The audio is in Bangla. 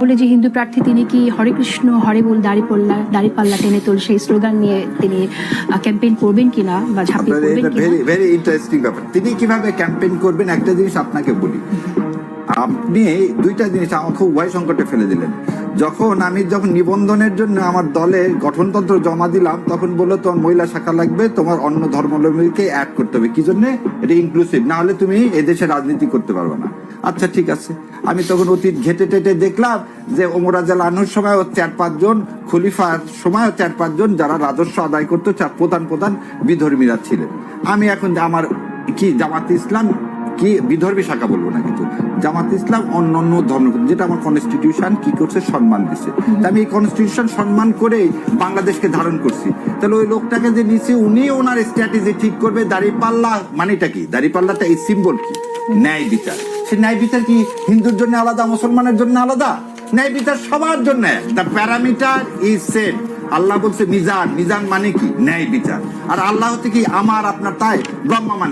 বলে যে হিন্দু প্রার্থী তিনি কি হরে কৃষ্ণ হরে বল দাড়ি পাল্লা দাড়ি পাল্লা টেনে তোল সেই স্লোগান নিয়ে তিনি ক্যাম্পেইন করবেন কিনা বা ঝাঁপিয়ে পড়বেন কিনা? ভেরি ভেরি ইন্টারেস্টিং ব্যাপার। তিনি কীভাবে ক্যাম্পেইন করবেন একটা জিনিস আপনাকে বলি। আপনি দুইটা জিনিস আমাকে উভয় সংকটে ফেলে দিলেন। যখন আমি যখন নিবন্ধনের জন্য আমার দলে গঠনতন্ত্র জমা দিলাম, তখন বলল, তোমার মহিলা শাখা লাগবে, তোমার অন্য ধর্মাবলম্বীকে অ্যাড করতে হবে। কি জন্য? এটা ইনক্লুসিভ না হলে তুমি এদেশে রাজনীতি করতে পারবে না। আচ্ছা ঠিক আছে। আমি তখন অতীত ঘেটে টেটে দেখলাম যে ওমরাজাল আনুর সময় ও চার পাঁচজন, খলিফার সময় চার পাঁচজন যারা রাজস্ব আদায় করতো, চার প্রধান প্রধান বিধর্মীরা ছিলেন। আমি এখন আমার কি জামাত ইসলাম কি বিধর্মী শাখা বলব না কিন্তু জামাত ইসলাম অন্য অন্য ধর্ম যেটা আমার কনস্টিটিউশন কি করছে সম্মান দিছে। আমি এই কনস্টিটিউশন সম্মান করে বাংলাদেশকে ধারণ করছি। তাহলে ওই লোকটাকে যে নিচে উনি ওনার স্ট্র্যাটেজি ঠিক করবে দাড়িপাল্লা মানেটা কি? দাড়িপাল্লাটা এই সিম্বল কি? ন্যায় বিচার। সে ন্যায় বিচার কি হিন্দুর জন্য আলাদা মুসলমানের জন্য আলাদা? ন্যায় বিচার সবার জন্য। দ্য প্যারামিটার ইজ সেম আল্লাহ বলছে মিজান মিজান মানে কি? ন্যায় বিচার। আর আল্লাহ হচ্ছে কি আমার আপনার তাই ব্রহ্মা মানে